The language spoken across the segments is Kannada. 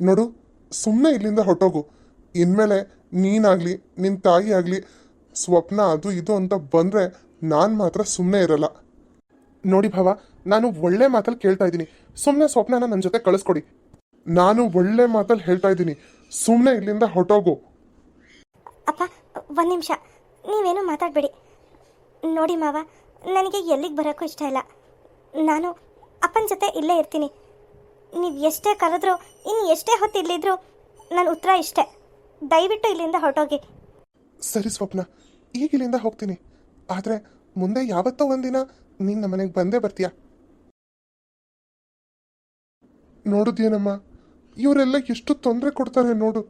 ನೋಡು ಸುಮ್ಮನೆ ಇಲ್ಲಿಂದ ಹೊಟ್ಟೋಗು ಇನ್ಮೇಲೆ ನೀನಾಗಲಿ ನಿನ್ನ ತಾಯಿ ಆಗಲಿ ಸ್ವಪ್ನ ಅದು ಇದು ಅಂತ ಬಂದರೆ ನಾನು ಮಾತ್ರ ಸುಮ್ಮನೆ ಇರಲ್ಲ. ನೋಡಿ ಭಾವ, ನಾನು ಒಳ್ಳೆ ಮಾತಲ್ಲಿ ಕೇಳ್ತಾ ಇದ್ದೀನಿ. ಸುಮ್ಮನೆ ಸ್ವಪ್ನನ ನನ್ನ ಜೊತೆ ಕಳಿಸ್ಕೊಡಿ. ನಾನು ಒಳ್ಳೆ ಮಾತಲ್ಲಿ ಹೇಳ್ತಾ ಇದ್ದೀನಿ. ಸುಮ್ಮನೆ ಇಲ್ಲಿಂದ ಹೊಟ್ಟೋಗು ಅಪ್ಪ, ಒಂದು ನಿಮಿಷ. ನೀವೇನು ಮಾತಾಡಬೇಡಿ. ನೋಡಿ ಮಾವ, ನನಗೆ ಎಲ್ಲಿಗೆ ಬರೋಕ್ಕೂ ಇಷ್ಟ ಇಲ್ಲ. ನಾನು ಅಪ್ಪನ ಜೊತೆ ಇಲ್ಲೇ ಇರ್ತೀನಿ. ನೀವು ಎಷ್ಟೇ ಕರೆದ್ರು ಇನ್ನು ಎಷ್ಟೇ ಹೊತ್ತು ಇಲ್ಲಿದ್ರು ನನ್ನ ಉತ್ತರ ಇಷ್ಟೇ. ದಯವಿಟ್ಟು ಇಲ್ಲಿಂದ ಹೊರಟೋಗಿ. ಸರಿ ಸ್ವಪ್ನ ಈಗ ಇಲ್ಲಿಂದ ಹೋಗ್ತೀನಿ. ಆದರೆ ಮುಂದೆ ಯಾವತ್ತೋ ಒಂದಿನ ನೀನು ನಮ್ಮ ಮನೆಗೆ ಬಂದೇ ಬರ್ತೀಯ? ನೋಡುದೇನಮ್ಮ ಇವರೆಲ್ಲ ಎಷ್ಟು ತೊಂದರೆ ಕೊಡ್ತಾರೆ ನೋಡು.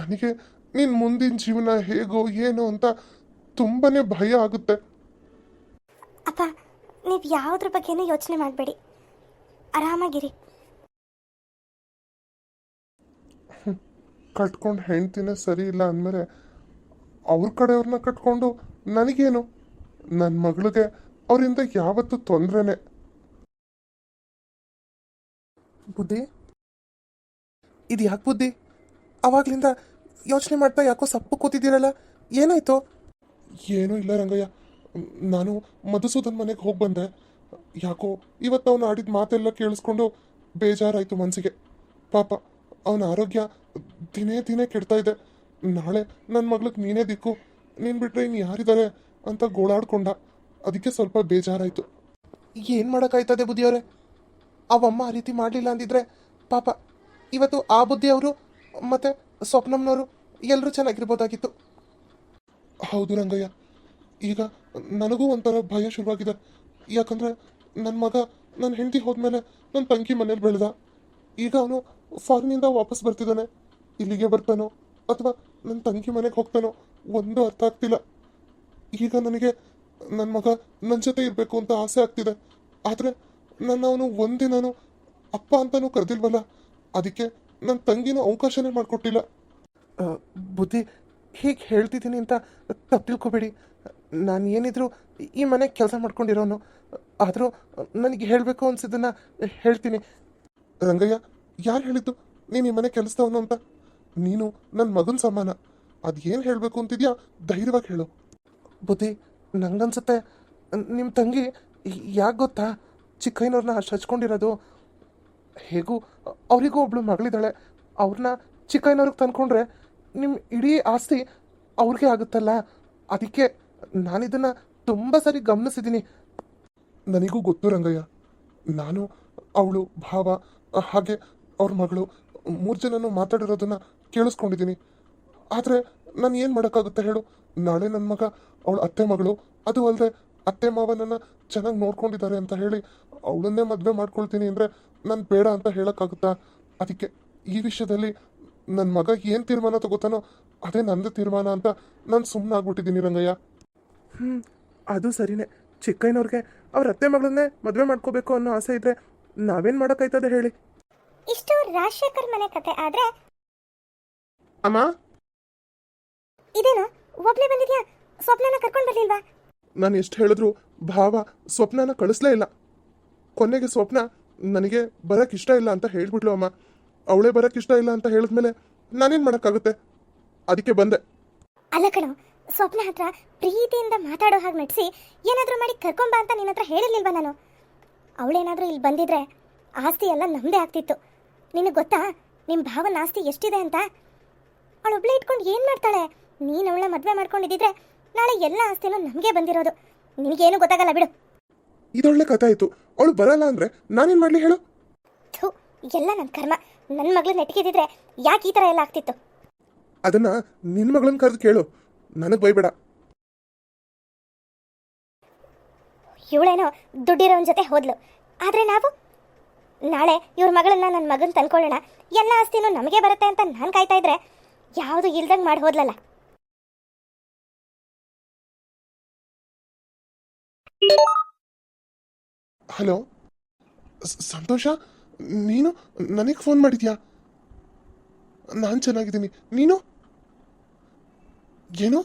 ನನಗೆ ನಿನ್ನ ಮುಂದಿನ ಜೀವನ ಹೇಗೋ ಏನೋ ಅಂತ ತುಂಬಾನೇ ಭಯ ಆಗುತ್ತೆ. ಅಪ್ಪ ನೀವು ಯಾವುದ್ರ ಬಗ್ಗೆನೂ ಯೋಚನೆ ಮಾಡಬೇಡಿ. ಆರಾಮಾಗಿರಿ. ಕಟ್ಕೊಂಡು ಹೆಂಡ್ತಿನೇ ಸರಿ ಇಲ್ಲ ಅಂದಮೇಲೆ ಅವ್ರ ಕಡೆಯವ್ರನ್ನ ಕಟ್ಕೊಂಡು ನನಗೇನು? ನನ್ನ ಮಗಳಿಗೆ ಅವರಿಂದ ಯಾವತ್ತೂ ತೊಂದರೆನೆ. ಬುದ್ಧಿ? ಇದು ಯಾಕೆ ಬುದ್ಧಿ? ಅವಾಗ್ಲಿಂದ ಯೋಚನೆ ಮಾಡ್ತಾ ಯಾಕೋ ಸಪ್ಪು ಕೂತಿದ್ದೀರಲ್ಲ? ಏನಾಯ್ತು? ಏನೂ ಇಲ್ಲ ರಂಗಯ್ಯ. ನಾನು ಮಧುಸೂದನ್ ಮನೆಗೆ ಹೋಗಿ ಬಂದೆ. ಯಾಕೋ ಇವತ್ತು ಅವನು ಆಡಿದ ಮಾತೆಲ್ಲ ಕೇಳಿಸ್ಕೊಂಡು ಬೇಜಾರಾಯಿತು ಮನಸ್ಸಿಗೆ ಪಾಪ, ಅವನ ಆರೋಗ್ಯ ದಿನೇ ದಿನೇ ಕೆಡ್ತಾ ಇದೆ. ನಾಳೆ ನನ್ನ ಮಗಳಿಗೆ ನೀನೇ ದಿಕ್ಕು. ನೀನು ಬಿಟ್ಟರೆ ಇನ್ನು ಯಾರಿದ್ದಾರೆ ಅಂತ ಗೋಳಾಡ್ಕೊಂಡ. ಅದಕ್ಕೆ ಸ್ವಲ್ಪ ಬೇಜಾರಾಯಿತು. ಏನು ಮಾಡೋಕ್ಕಾಯ್ತದೆ ಬುದ್ಧಿಯವರೇ? ಅವಮ್ಮ ಆ ರೀತಿ ಮಾಡಲಿಲ್ಲ ಅಂದಿದ್ರೆ ಪಾಪ, ಇವತ್ತು ಆ ಬುದ್ಧಿಯವರು ಮತ್ತು ಸ್ವಪ್ನಮ್ನವರು ಎಲ್ಲರೂ ಚೆನ್ನಾಗಿರ್ಬೋದಾಗಿತ್ತು. ಹೌದು ರಂಗಯ್ಯ. ಈಗ ನನಗೂ ಒಂಥರ ಭಯ ಶುರುವಾಗಿದೆ. ಯಾಕಂದರೆ ನನ್ನ ಮಗ ನನ್ನ ಹೆಂಡತಿ ಹೋದ್ಮೇಲೆ ನನ್ನ ತಂಗಿ ಮನೇಲಿ ಬೆಳೆದ. ಈಗ ಅವನು ಫಾರಿನಿಂದ ವಾಪಸ್ ಬರ್ತಿದ್ದಾನೆ. ಇಲ್ಲಿಗೆ ಬರ್ತಾನೋ ಅಥವಾ ನನ್ನ ತಂಗಿ ಮನೆಗೆ ಹೋಗ್ತಾನೋ ಒಂದು ಅರ್ಥ ಆಗ್ತಿಲ್ಲ. ಈಗ ನನಗೆ ನನ್ನ ಮಗ ನನ್ನ ಜೊತೆ ಇರಬೇಕು ಅಂತ ಆಸೆ ಆಗ್ತಿದೆ. ಆದರೆ ನನ್ನ ಅವನು ಒಂದಿನೂ ಅಪ್ಪ ಅಂತಲೂ ಕರೆದಿಲ್ವಲ್ಲ? ಅದಕ್ಕೆ ನನ್ನ ತಂಗಿನೂ ಅವಕಾಶನೇ ಮಾಡಿಕೊಟ್ಟಿಲ್ಲ. ಬುದ್ಧಿ ಹೀಗೆ ಹೇಳ್ತಿದ್ದೀನಿ ಅಂತ ತಪ್ಪು ನಾನು ಏನಿದ್ರು ಈ ಮನೆಗೆ ಕೆಲಸ ಮಾಡ್ಕೊಂಡಿರೋನು. ಆದರೂ ನನಗೆ ಹೇಳಬೇಕು ಅನಿಸಿದ್ದನ್ನು ಹೇಳ್ತೀನಿ. ರಂಗಯ್ಯ, ಯಾರು ಹೇಳಿದ್ದು? ನೀನು ಈ ಮನೆ ಕೆಲಸದವನು ಅಂತ. ನೀನು ನನ್ನ ಮಗನ ಸಮಾನ. ಅದು ಏನು ಹೇಳಬೇಕು ಅಂತಿದ್ಯಾ? ಧೈರ್ಯವಾಗಿ ಹೇಳು. ಬುದ್ಧಿ, ನಂಗನ್ಸುತ್ತೆ. ನಿಮ್ಮ ತಂಗಿ ಯಾಕೆ ಗೊತ್ತಾ? ಚಿಕ್ಕಯ್ಯನವ್ರನ್ನ ಅಷ್ಟು ಹಚ್ಕೊಂಡಿರೋದು ಹೇಗೂ, ಅವರಿಗೂ ಒಬ್ಳು ಮಗಳಿದ್ದಾಳೆ. ಅವ್ರನ್ನ ಚಿಕ್ಕಯ್ಯನವ್ರಿಗೆ ತಂದ್ಕೊಂಡ್ರೆ ನಿಮ್ಮ ಇಡೀ ಆಸ್ತಿ ಅವ್ರಿಗೆ ಆಗುತ್ತಲ್ಲ? ಅದಕ್ಕೆ ನಾನಿದನ್ನು ತುಂಬ ಸರಿ ಗಮನಿಸಿದ್ದೀನಿ ನನಗೂ ಗೊತ್ತು ರಂಗಯ್ಯ. ನಾನು, ಅವಳು, ಭಾವ, ಹಾಗೆ ಅವ್ರ ಮಗಳು, ಮೂರು ಜನನು ಮಾತಾಡಿರೋದನ್ನ ಕೇಳಿಸ್ಕೊಂಡಿದ್ದೀನಿ. ಆದರೆ ನಾನು ಏನು ಮಾಡೋಕ್ಕಾಗುತ್ತೆ ಹೇಳು? ನಾಳೆ ನನ್ನ ಮಗ, ಅವಳ ಅತ್ತೆ ಮಗಳು, ಅದು ಅಲ್ಲದೆ ಅತ್ತೆ ಮಾವನನ್ನು ಚೆನ್ನಾಗಿ ನೋಡ್ಕೊಂಡಿದ್ದಾರೆ ಅಂತ ಹೇಳಿ ಅವಳನ್ನೇ ಮದುವೆ ಮಾಡ್ಕೊಳ್ತೀನಿ ಅಂದರೆ ನಾನು ಬೇಡ ಅಂತ ಹೇಳೋಕ್ಕಾಗುತ್ತಾ? ಅದಕ್ಕೆ ಈ ವಿಷಯದಲ್ಲಿ ನನ್ನ ಮಗ ಏನು ತೀರ್ಮಾನ ತಗೋತಾನೋ ಅದೇ ನಂದು ತೀರ್ಮಾನ ಅಂತ ನಾನು ಸುಮ್ಮನೆ ಆಗ್ಬಿಟ್ಟಿದ್ದೀನಿ ರಂಗಯ್ಯ. ಹ್ಞೂ ಅದು ಸರಿನೇ. ಚಿಕ್ಕಯ್ಯನವ್ರಿಗೆ ಅವ್ರ ಅತ್ತೆ ಮಗಳನ್ನೇ ಮದುವೆ ಮಾಡ್ಕೋಬೇಕು ಅನ್ನೋ ಆಸೆ ಇದ್ರೆ ನಾವೇನ್ ಮಾಡೋಕ್ಕಾಯ್ತದೆ ಹೇಳಿ? ಇಷ್ಟು ರಾಜಶೇಖರ್ ಮನೆ ಕತೆ ಆದ್ರೆ ಅಮ್ಮ? ಇದೇನು? ಒಬ್ಳೆ ಬಂದಿದ್ಯಾ? ಸ್ವಪ್ನನ ಕರ್ಕೊಂಡು ಬರ್ಲಿಲ್ವಾ? ನಾನು ಎಷ್ಟು ಹೇಳಿದ್ರು ಭಾವ ಸ್ವಪ್ನನ ಕಳಿಸ್ಲೇ ಇಲ್ಲ. ಕೊನೆಗೆ ಸ್ವಪ್ನ ನನಗೆ ಬರಕ್ ಇಷ್ಟ ಇಲ್ಲ ಅಂತ ಹೇಳ್ಬಿಟ್ಲು ಅಮ್ಮ. ಅವಳೇ ಬರಕ್ ಇಷ್ಟ ಇಲ್ಲ ಅಂತ ಹೇಳಿದ್ಮೇಲೆ ನಾನೇನ್ ಮಾಡೋಕ್ಕಾಗುತ್ತೆ? ಅದಕ್ಕೆ ಬಂದೆ. ಅಲ್ಲ ಕಣೋ ಸ್ವಪ್ನ ಹತ್ರ ಪ್ರೀತಿಯಿಂದ ಮಾತಾಡೋ ಹಾಗೆ ನಟಿಸಿ ಏನಾದರೂ ಮಾಡಿ ಕರ್ಕೊಂಬ ಅಂತ ನಿನ್ನ ಹತ್ರ ಹೇಳಿರ್ಲಿಲ್ವಾ ನಾನು? ಅವಳೇನಾದರೂ ಇಲ್ಲಿ ಬಂದಿದ್ರೆ ಆಸ್ತಿ ಎಲ್ಲ ನಮ್ಮದೇ ಆಗ್ತಿತ್ತು. ನಿನಗೆ ಗೊತ್ತಾ? ನಿಮ್ಮ ಭಾವನ ಆಸ್ತಿ ಎಷ್ಟಿದೆ ಅಂತ? ಅವಳೊಬ್ಳೆ ಇಟ್ಕೊಂಡು ಏನು ಮಾಡ್ತಾಳೆ? ನೀನು ಅವಳ ಮದುವೆ ಮಾಡ್ಕೊಂಡಿದ್ದಿದ್ರೆ ನಾಳೆ ಎಲ್ಲ ಆಸ್ತಿನೂ ನಮಗೆ ಬಂದಿರೋದು. ನಿನಗೇನು ಗೊತ್ತಾಗಲ್ಲ ಬಿಡು. ಇದೊಳ್ಳೆ ಕಥೆ ಆಯಿತು. ಅವಳು ಬರಲ್ಲ ಅಂದರೆ ನಾನೇನು ಮಾಡಲಿ ಹೇಳು? ಥು ಎಲ್ಲ ನನ್ನ ಕರ್ಮ. ನನ್ನ ಮಗಳನ್ನ ನೆಟ್ಗಿದ್ದಿದ್ರೆ ಯಾಕೆ ಈ ಥರ ಎಲ್ಲ ಆಗ್ತಿತ್ತು? ಅದನ್ನ ನಿನ್ನ ಮಗಳನ್ನ ಕರೆದು ಕೇಳು. ನನಗೆ ಬೈಬೇಡ ಇವಳೇನೋ ದುಡ್ಡಿರೋನ್ ಜೊತೆ ಹೋದ್ಲು. ಆದ್ರೆ ನಾವು? ನಾಳೆ ಇವ್ರ ಮಗಳನ್ನ ನನ್ನ ಮಗನ್ ತಂದ್ಕೊಳ್ಳೋಣ. ಎಲ್ಲ ಆಸ್ತಿನೂ ನಮಗೆ ಬರುತ್ತೆ ಅಂತ ನಾನು ಕಾಯ್ತಾ ಇದ್ರೆ ಯಾವುದು ಇಲ್ದಂಗೆ ಮಾಡಿ ಹೋದ್ಲಲ್ಲ. ಹಲೋ ಸಂತೋಷ ನೀನು ನನಗೆ ಫೋನ್ ಮಾಡಿದ್ಯಾ? ನಾನು ಚೆನ್ನಾಗಿದ್ದೀನಿ. ನೀನು? ಏನು?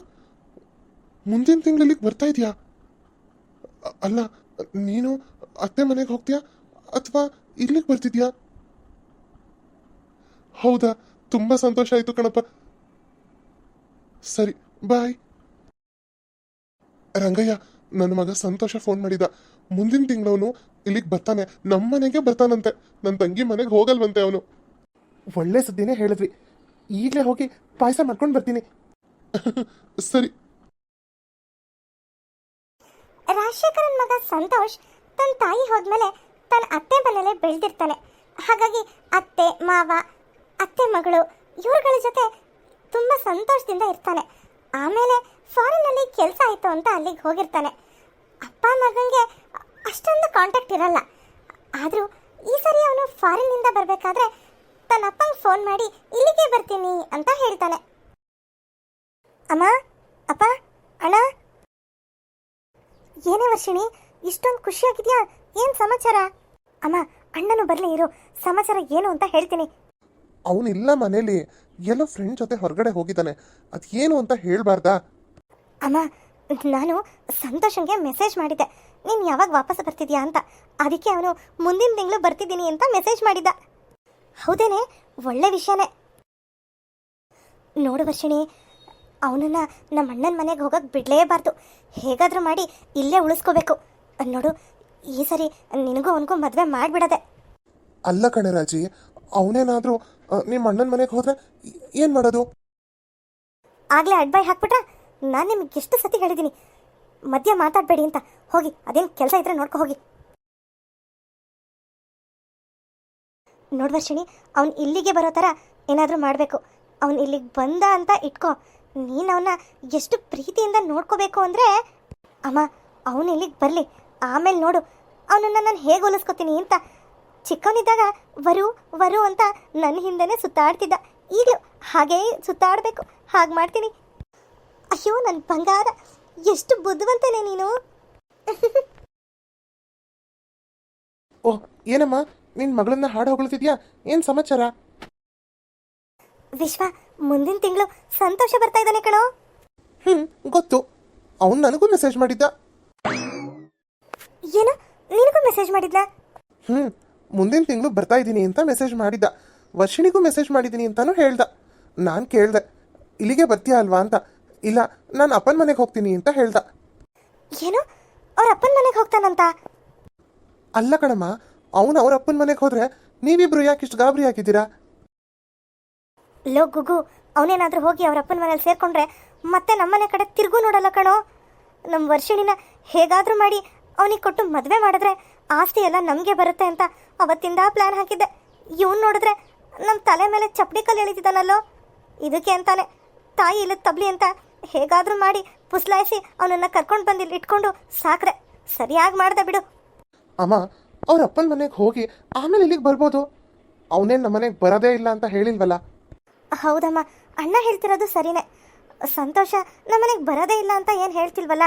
ಮುಂದಿನ ತಿಂಗಳಲ್ಲಿ ಬರ್ತಾ ಇದೆಯಾ? ಅಲ್ಲ, ನೀನು ಅತ್ತೆ ಮನೆಗೆ ಹೋಗ್ತೀಯಾ? ಅಥವಾ ಇಲ್ಲಿಗೆ ಬರ್ತಿದ್ಯಾ? ಹೌದಾ, ತುಂಬ ಸಂತೋಷ ಆಯಿತು ಕಣಪ್ಪ. ಸರಿ, ಬಾಯ್. ರಂಗಯ್ಯ, ನನ್ನ ಮಗ ಸಂತೋಷ ಫೋನ್ ಮಾಡಿದ. ಮುಂದಿನ ತಿಂಗಳವನು ಇಲ್ಲಿಗೆ ಬರ್ತಾನೆ. ನಮ್ಮ ಮನೆಗೆ ಬರ್ತಾನಂತೆ. ನನ್ನ ತಂಗಿ ಮನೆಗೆ ಹೋಗಲ್ವಂತೆ ಅವನು. ಒಳ್ಳೆ ಸುದ್ದಿನೇ ಹೇಳಿದ್ವಿ. ಈಗಲೇ ಹೋಗಿ ಪಾಯಸ ಮಾಡ್ಕೊಂಡು ಬರ್ತೀನಿ. ಸರಿ. ರಾಜಶೇಖರನ್ ಮಗ ಸಂತೋಷ್ ತನ್ನ ತಾಯಿ ಹೋದ್ಮೇಲೆ ತನ್ನ ಅತ್ತೆ ಮನೇಲೆ ಬೆಳೆದಿರ್ತಾನೆ. ಹಾಗಾಗಿ ಅತ್ತೆ, ಮಾವ, ಅತ್ತೆ ಮಗಳು ಇವ್ರುಗಳ ಜೊತೆ ತುಂಬ ಸಂತೋಷದಿಂದ ಇರ್ತಾನೆ. ಆಮೇಲೆ ಫಾರಿನಲ್ಲಿ ಕೆಲಸ ಆಯಿತು ಅಂತ ಅಲ್ಲಿಗೆ ಹೋಗಿರ್ತಾನೆ. ಅಪ್ಪ ಮಗನಿಗೆ ಅಷ್ಟೊಂದು ಕಾಂಟ್ಯಾಕ್ಟ್ ಇರಲ್ಲ. ಆದರೂ ಈ ಸರಿ ಅವನು ಫಾರಿನ್ನಿಂದ ಬರಬೇಕಾದ್ರೆ ತನ್ನ ಅಪ್ಪಂಗೆ ಫೋನ್ ಮಾಡಿ ಇಲ್ಲಿಗೆ ಬರ್ತೀನಿ ಅಂತ ಹೇಳ್ತಾನೆ. ಅಮ್ಮ ಅಪ್ಪ ಅಣ್ಣ? ಏನೇ ವರ್ಷಿಣಿ ಇಷ್ಟೊಂದು ಖುಷಿಯಾಗಿದ್ಯಾ? ಏನ್ ಸಮಾಚಾರ? ಅಮ್ಮ ಅಣ್ಣನು ಬರಲಿ ಇರು. ಸಮಾಚಾರ ಏನು ಅಂತ ಹೇಳ್ತೀನಿ. ಅವನಿಲ್ಲ ಮನೇಲಿ. ಎಲ್ಲೋ ಫ್ರೆಂಡ್ ಜೊತೆ ಹೊರಗಡೆ ಹೋಗಿದ್ದಾನೆ. ಅದೇನು ಅಂತ ಹೇಳಬಾರ್ದಾ? ಅಮ್ಮ ನಾನು ಸಂತೋಷಂಗೆ ಮೆಸೇಜ್ ಮಾಡಿದ್ದೆ. ನೀನು ಯಾವಾಗ ವಾಪಸ್ ಬರ್ತಿದ್ಯಾ ಅಂತ. ಅದಕ್ಕೆ ಅವನು ಮುಂದಿನ ತಿಂಗಳು ಬರ್ತಿದ್ದೀನಿ ಅಂತ ಮೆಸೇಜ್ ಮಾಡಿದ್ದ. ಹೌದೇನೆ? ಒಳ್ಳೆ ವಿಷಯನೇ. ನೋಡು ವರ್ಷಿಣಿ ಅವನನ್ನ ನಮ್ಮ ಅಣ್ಣನ ಮನೆಗೆ ಹೋಗಕ್ಕೆ ಬಿಡಲೇಬಾರ್ದು. ಹೇಗಾದರೂ ಮಾಡಿ ಇಲ್ಲೇ ಉಳಿಸ್ಕೋಬೇಕು. ನೋಡು ಈ ಸರಿ ನಿನಗೂ ಅವನಿಗೂ ಮದುವೆ ಮಾಡಿಬಿಡದೆ. ಅಲ್ಲ ಕಣೆ ರಾಜಿ ಅವನೇನಾದರೂ ನಿಮ್ಮ ಅಣ್ಣನ ಮನೆಗೆ ಹೋದ್ರೆ ಏನು ಮಾಡೋದು? ಆಗಲೇ ಅಡ್ಬಾಯ್ ಹಾಕ್ಬಿಟ್ರೆ? ನಾನು ನಿಮ್ಗೆ ಎಷ್ಟು ಸತಿ ಹೇಳಿದ್ದೀನಿ ಮಧ್ಯ ಮಾತಾಡಬೇಡಿ ಅಂತ. ಹೋಗಿ ಅದೇನು ಕೆಲಸ ಇದ್ರೆ ನೋಡ್ಕೊ ಹೋಗಿ. ನೋಡ್ವರ್ಷಿಣಿ ಅವ್ನು ಇಲ್ಲಿಗೆ ಬರೋ ಥರ ಏನಾದರೂ ಮಾಡಬೇಕು. ಅವ್ನು ಇಲ್ಲಿಗೆ ಬಂದ ಅಂತ ಇಟ್ಕೋ. ನೀನು ಅವನ್ನ ಎಷ್ಟು ಪ್ರೀತಿಯಿಂದ ನೋಡ್ಕೋಬೇಕು ಅಂದರೆ ಅಮ್ಮ ಅವನು ಇಲ್ಲಿಗೆ ಬರಲಿ. ಆಮೇಲೆ ನೋಡು ಅವನನ್ನು ನಾನು ಹೇಗೆ ಹೋಲಿಸ್ಕೊತೀನಿ ಅಂತ. ಚಿಕ್ಕವನಿದ್ದಾಗ ವರು ವರು ಅಂತ ನನ್ನ ಹಿಂದೆನೇ ಸುತ್ತಾಡ್ತಿದ್ದ. ಈಗಲೂ ಹಾಗೇ ಸುತ್ತಾಡಬೇಕು. ಹಾಗೆ ಮಾಡ್ತೀನಿ. ಅಯ್ಯೋ ನನ್ನ ಬಂಗಾರ. ಎಷ್ಟು ಬುದ್ಧಿವಂತನೇ ನೀನು. ಓ ಏನಮ್ಮ? ನಿನ್ನ ಮಗಳನ್ನ ಹಾಡು ಹೊಗಳ್ತಿದ್ಯಾ? ಏನು ಸಮಾಚಾರ? ವಿಶ್ವ ಮುಂದಿನ ತಿಂಗಳು ಸಂತೋಷ ಬರ್ತಾ ಇದ್ದಾನೆ ಕಣೋ. ಹ್ಮ್ ಗೊತ್ತು. ಅವನು ನನಗೂ ಮೆಸೇಜ್ ಮಾಡಿದ್ದ. ಏನು? ನಿನಗೂ ಮೆಸೇಜ್ ಮಾಡಿದ್ಲಾ? ಹ್ಮ್ ಮುಂದಿನ ತಿಂಗಳು ಬರ್ತಾ ಇದ್ದೀನಿ ಅಂತ ಮೆಸೇಜ್ ಮಾಡಿದ್ದ. ವರ್ಷಿಣಿಗೂ ಮೆಸೇಜ್ ಮಾಡಿದ್ದೀನಿ ಅಂತಾನು ಹೇಳ್ದ. ನಾನು ಕೇಳ್ದೆ ಇಲ್ಲಿಗೆ ಬರ್ತೀಯಾ ಅಲ್ವಾ ಅಂತ. ಇಲ್ಲ ನಾನು ಅಪ್ಪನ ಮನೆಗೆ ಹೋಗ್ತೀನಿ ಅಂತ ಹೇಳ್ದ. ಏನು? ಅವ್ರ ಅಪ್ಪನ ಮನೆಗೆ ಹೋಗ್ತಾನಂತ? ಅಲ್ಲ ಕಣಮ್ಮ ಅವನು ಅವ್ರ ಅಪ್ಪನ ಮನೆಗೆ ಹೋದ್ರೆ ನೀವಿಬ್ರು ಯಾಕೆ ಇಷ್ಟು ಗಾಬರಿ ಆಗಿದ್ದೀರಾ ಲೋ ಗುಗು, ಅವನೇನಾದ್ರೂ ಹೋಗಿ ಅವ್ರ ಅಪ್ಪನ ಮನೇಲಿ ಸೇರ್ಕೊಂಡ್ರೆ ಮತ್ತೆ ನಮ್ಮನೆ ಕಡೆ ತಿರುಗೂ ನೋಡಲ್ಲ ಕಣೋ. ನಮ್ಮ ವರ್ಷಿಣಿನ ಹೇಗಾದ್ರೂ ಮಾಡಿ ಅವನಿಗೆ ಕೊಟ್ಟು ಮದುವೆ ಮಾಡಿದ್ರೆ ಆಸ್ತಿ ಎಲ್ಲ ನಮಗೆ ಬರುತ್ತೆ ಅಂತ ಅವತ್ತಿಂದ ಪ್ಲಾನ್ ಹಾಕಿದ್ದೆ. ಇವನು ನೋಡಿದ್ರೆ ನಮ್ಮ ತಲೆ ಮೇಲೆ ಚಪ್ಪಡಿ ಕಲ್ಲು ಎಳಿತಿದ್ದಾನಲ್ಲೋ. ಇದಕ್ಕೆ ಅಂತಾನೆ ತಾಯಿ ಇಲ್ಲದ ತಬ್ಲಿ ಅಂತ ಹೇಗಾದರೂ ಮಾಡಿ ಪುಸ್ಲಾಯಿಸಿ ಅವನನ್ನು ಕರ್ಕೊಂಡು ಬಂದು ಇಲ್ಲಿ ಇಟ್ಕೊಂಡು ಸಾಕ್ರೆ ಸರಿಯಾಗಿ ಮಾಡ್ದೆ ಬಿಡು. ಅಮ್ಮ, ಅವ್ರ ಅಪ್ಪನ ಮನೆಗೆ ಹೋಗಿ ಆಮೇಲೆ ಇಲ್ಲಿಗೆ ಬರ್ಬೋದು. ಅವನೇನು ನಮ್ಮ ಮನೆಗೆ ಬರೋದೇ ಇಲ್ಲ ಅಂತ ಹೇಳಿಲ್ವಲ್ಲ? ಹೌದಮ್ಮ, ಅಣ್ಣ ಹೇಳ್ತಿರೋದು ಸರಿನೇ. ಸಂತೋಷ ನಮ್ಮನೆಗೆ ಬರೋದೇ ಇಲ್ಲ ಅಂತ ಏನು ಹೇಳ್ತಿಲ್ವಲ್ಲ?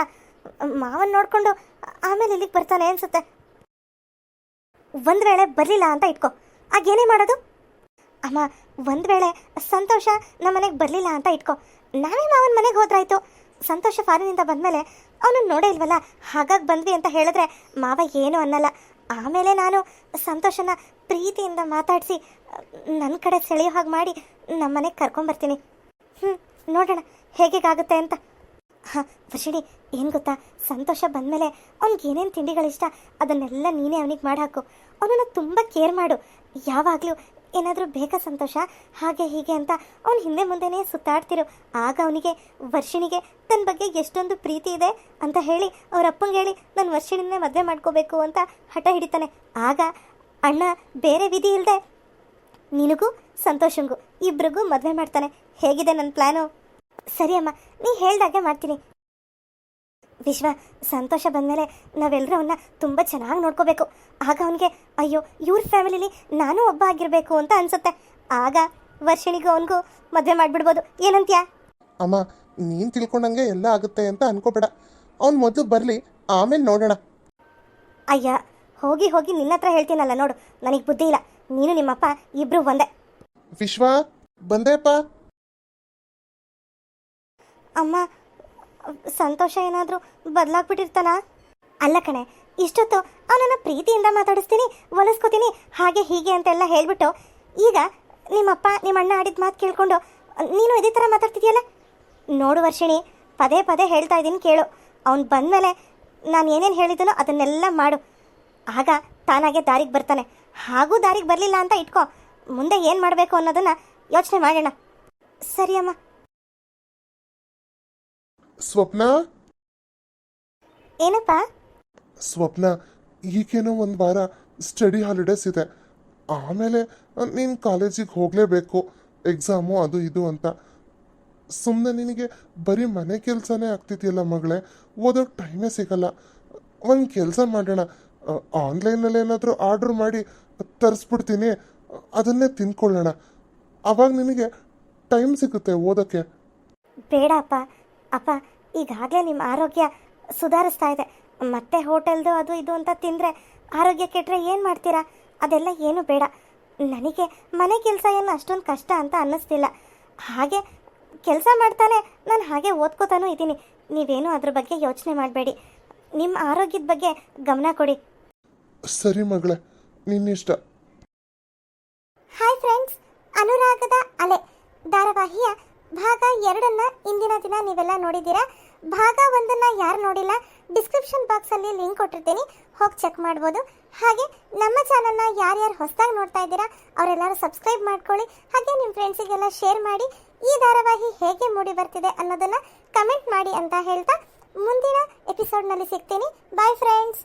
ಮಾವನ್ ನೋಡಿಕೊಂಡು ಆಮೇಲೆ ಇಲ್ಲಿಗೆ ಬರ್ತಾನೆ ಅನ್ಸುತ್ತೆ. ಒಂದ್ ವೇಳೆ ಬರಲಿಲ್ಲ ಅಂತ ಇಟ್ಕೋ. ಆಗೇನೇ ಮಾಡೋದು? ಅಮ್ಮ, ಒಂದ್ ವೇಳೆ ಸಂತೋಷ ನಮ್ಮನೆಗೆ ಬರಲಿಲ್ಲ ಅಂತ ಇಟ್ಕೋ. ನಾವೇ ಮಾವನ ಮನೆಗೆ ಹೋದ್ರಾಯ್ತು. ಸಂತೋಷ ಫಾರಿನಿಂದ ಬಂದಮೇಲೆ ಅವನು ನೋಡೇ ಇಲ್ವಲ್ಲ? ಹಾಗಾಗಿ ಬಂದ್ವಿ ಅಂತ ಹೇಳಿದ್ರೆ ಮಾವ ಏನು ಅನ್ನಲ್ಲ. ಆಮೇಲೆ ನಾನು ಸಂತೋಷನ ಪ್ರೀತಿಯಿಂದ ಮಾತಾಡಿಸಿ ನನ್ನ ಕಡೆ ಸೆಳೆಯೋ ಹಾಗೆ ಮಾಡಿ ನಮ್ಮನೆಗೆ ಕರ್ಕೊಂಬರ್ತೀನಿ. ಹ್ಞೂ ನೋಡೋಣ ಹೇಗೇಗಾಗುತ್ತೆ ಅಂತ. ಹಾಂ ವರ್ಷಿಣಿ ಏನು ಗೊತ್ತಾ? ಸಂತೋಷ ಬಂದಮೇಲೆ ಅವ್ನಿಗೆ ಏನೇನು ತಿಂಡಿಗಳಿಷ್ಟ, ಅದನ್ನೆಲ್ಲ ನೀನೇ ಅವನಿಗೆ ಮಾಡಾಕು ಅವನನ್ನು ತುಂಬ ಕೇರ್ ಮಾಡು. ಯಾವಾಗಲೂ ಏನಾದರೂ ಬೇಕಾ ಸಂತೋಷ? ಹಾಗೆ ಹೀಗೆ ಅಂತ ಅವ್ನು ಹಿಂದೆ ಮುಂದೆನೇ ಸುತ್ತಾಡ್ತಿರು. ಆಗ ಅವನಿಗೆ ವರ್ಷಿಣಿಗೆ ತನ್ನ ಬಗ್ಗೆ ಎಷ್ಟೊಂದು ಪ್ರೀತಿ ಇದೆ? ಅಂತ ಹೇಳಿ ಅವ್ರ ಅಪ್ಪಂಗೆ ಹೇಳಿ, ನಾನು ವರ್ಷಿಣಿನೇ ಮದುವೆ ಮಾಡ್ಕೋಬೇಕು ಅಂತ ಹಠ ಹಿಡಿತಾನೆ. ಆಗ ಅಣ್ಣ ಬೇರೆ ವಿಧಿ ಇಲ್ಲದೆ ನಿನಗೂ ಸಂತೋಷಂಗೂ ಇಬ್ರಿಗೂ ಮದುವೆ ಮಾಡ್ತಾನೆ. ಹೇಗಿದೆ ನನ್ನ ಪ್ಲ್ಯಾನು ಸರಿ ಅಮ್ಮ ನೀ ಹೇಳ್ದಾಗೆ ಮಾಡ್ತೀನಿ. ವಿಶ್ವ ಸಂತೋಷ ಬಂದಮೇಲೆ ನಾವೆಲ್ಲರೂ ಅವನ್ನ ತುಂಬ ಚೆನ್ನಾಗಿ ನೋಡ್ಕೋಬೇಕು. ಆಗ ಅವನಿಗೆ ಅಯ್ಯೋ ಇವ್ರ ಫ್ಯಾಮಿಲಿಲಿ ನಾನು ಒಬ್ಬ ಆಗಿರಬೇಕು ಅಂತ ಅನ್ಸುತ್ತೆ. ಆಗ ವರ್ಷಿಣಿಗೂ ಅವನಿಗೂ ಮದುವೆ ಮಾಡಿಬಿಡ್ಬೋದು. ಏನಂತೀಯ? ಅಮ್ಮ ನೀನು ತಿಳ್ಕೊಂಡಂಗೆ ಎಲ್ಲ ಆಗುತ್ತೆ ಅಂತ ಅನ್ಕೋಬೇಡ. ಅವ್ನು ಮೊದಲು ಬರಲಿ ಆಮೇಲೆ ನೋಡೋಣ. ಅಯ್ಯ ಹೋಗಿ ಹೋಗಿ ನಿನ್ನ ಹತ್ರ ಹೇಳ್ತೀನಲ್ಲ ನೋಡು. ನನಗೆ ಬುದ್ಧಿ ಇಲ್ಲ. ನೀನು ನಿಮ್ಮಪ್ಪ ಇಬ್ರು ಒಂದೇ. ವಿಶ್ವ ಬಂದೇಪ್ಪ ಅಮ್ಮ, ಸಂತೋಷ ಏನಾದರೂ ಬದಲಾಗ್ಬಿಟ್ಟಿರ್ತಾನ? ಅಲ್ಲ ಕಣೆ, ಇಷ್ಟೊತ್ತು ಅವನನ್ನ ಪ್ರೀತಿಯಿಂದ ಮಾತಾಡಿಸ್ತೀನಿ, ಒಲಿಸ್ಕೋತೀನಿ, ಹಾಗೆ ಹೀಗೆ ಅಂತೆಲ್ಲ ಹೇಳ್ಬಿಟ್ಟು, ಈಗ ನಿಮ್ಮಪ್ಪ ನಿಮ್ಮ ಅಣ್ಣ ಆಡಿದ ಮಾತು ಕೇಳ್ಕೊಂಡು, ನೀನು ಇದೇ ಥರ ಮಾತಾಡ್ತಿದ್ಯಲ್ಲ? ನೋಡು ವರ್ಷಿಣಿ, ಪದೇ ಪದೇ ಹೇಳ್ತಾ ಇದ್ದೀನಿ ಕೇಳು. ಅವ್ನು ಬಂದಮೇಲೆ ನಾನು ಏನೇನು ಹೇಳಿದನೋ ಅದನ್ನೆಲ್ಲ ಮಾಡು. ಆಗ ತಾನಾಗೆ ದಾರಿಗೆ ಬರ್ತಾನೆ. ಹಾಗೂ ದಾರಿಗೆ ಬರಲಿಲ್ಲ ಅಂತ ಇಟ್ಕೋ. ಮುಂದೆ ಏನು ಮಾಡಬೇಕು ಅನ್ನೋದನ್ನ ಯೋಚನೆ ಮಾಡೋಣ ಸರಿ ಅಮ್ಮ. ಸ್ವಪ್ನ? ಏನಪ್ಪ? ಸ್ವಪ್ನ ಈಗೇನೋ ಒಂದು ವಾರ ಸ್ಟಡಿ ಹಾಲಿಡೇಸ್ ಇದೆ. ಆಮೇಲೆ ನೀನು ಕಾಲೇಜಿಗೆ ಹೋಗಲೇಬೇಕು ಎಕ್ಸಾಮು ಅದು ಇದು ಅಂತ. ಸುಮ್ಮನೆ ನಿನಗೆ ಬರೀ ಮನೆ ಕೆಲಸನೇ ಆಗ್ತಿದೆಯಲ್ಲ ಮಗಳೇ ಓದೋ ಟೈಮೇ ಸಿಗಲ್ಲ. ಒಂದು ಕೆಲಸ ಮಾಡೋಣ ಆನ್ಲೈನಲ್ಲಿ ಏನಾದರೂ ಆರ್ಡ್ರ್ ಮಾಡಿ ತರಿಸ್ಬಿಡ್ತೀನಿ. ಅದನ್ನೇ ತಿನ್ಕೊಳ್ಳೋಣ. ಅವಾಗ ನಿನಗೆ ಟೈಮ್ ಸಿಗುತ್ತೆ ಓದೋಕ್ಕೆ. ಬೇಡ ಅಪ್ಪ. ಅಪ್ಪ ಈಗಾಗಲೇ ನಿಮ್ಮ ಆರೋಗ್ಯ ಸುಧಾರಿಸ್ತಾ ಇದೆ. ಮತ್ತೆ ಹೋಟೆಲ್ದು ಅದು ಇದು ಅಂತ ತಿಂದರೆ ಆರೋಗ್ಯ ಕೆಟ್ಟರೆ ಏನು ಮಾಡ್ತೀರಾ? ಅದೆಲ್ಲ ಏನು ಬೇಡ. ನನಗೆ ಮನೆ ಕೆಲಸ ಏನು ಅಷ್ಟೊಂದು ಕಷ್ಟ ಅಂತ ಅನ್ನಿಸ್ತಿಲ್ಲ. ಹಾಗೆ ಕೆಲಸ ಮಾಡ್ತಾನೆ ನಾನು ಹಾಗೆ ಓದ್ಕೋತಾನೂ ಇದ್ದೀನಿ. ನೀವೇನು ಅದ್ರ ಬಗ್ಗೆ ಯೋಚನೆ ಮಾಡಬೇಡಿ. ನಿಮ್ಮ ಆರೋಗ್ಯದ ಬಗ್ಗೆ ಗಮನ ಕೊಡಿ. ಸರಿ ಮಗಳೇ ನಿನ್ನಿಷ್ಟ. ಹಾಯ್ ಫ್ರೆಂಡ್ಸ್ ಅನುರಾಗದ ಅಲೆ ಧಾರಾವಾಹಿಯ ಭಾಗ ಎರಡನ್ನ ಇಂದಿನ ದಿನ ನೀವೆಲ್ಲ ನೋಡಿದ್ದೀರಾ? ಭಾಗ ಒಂದನ್ನ ಯಾರು ನೋಡಿಲ್ಲ ಡಿಸ್ಕ್ರಿಪ್ಷನ್ ಬಾಕ್ಸಲ್ಲಿ ಲಿಂಕ್ ಕೊಟ್ಟಿರ್ತೀನಿ. ಹೋಗಿ ಚೆಕ್ ಮಾಡ್ಬೋದು. ಹಾಗೆ, ನಮ್ಮ ಚಾನಲ್ನ ಯಾರ್ಯಾರು ಹೊಸದಾಗಿ ನೋಡ್ತಾ ಇದ್ದೀರಾ, ಅವರೆಲ್ಲರೂ ಸಬ್ಸ್ಕ್ರೈಬ್ ಮಾಡ್ಕೊಳ್ಳಿ. ಹಾಗೆ ನಿಮ್ಮ ಫ್ರೆಂಡ್ಸಿಗೆಲ್ಲ ಶೇರ್ ಮಾಡಿ. ಈ ಧಾರಾವಾಹಿ ಹೇಗೆ ಮೂಡಿ ಬರ್ತಿದೆ ಅನ್ನೋದನ್ನ ಕಮೆಂಟ್ ಮಾಡಿ ಅಂತ ಹೇಳ್ತಾ ಮುಂದಿನ ಎಪಿಸೋಡ್ನಲ್ಲಿ ಸಿಗ್ತೀನಿ. Bye friends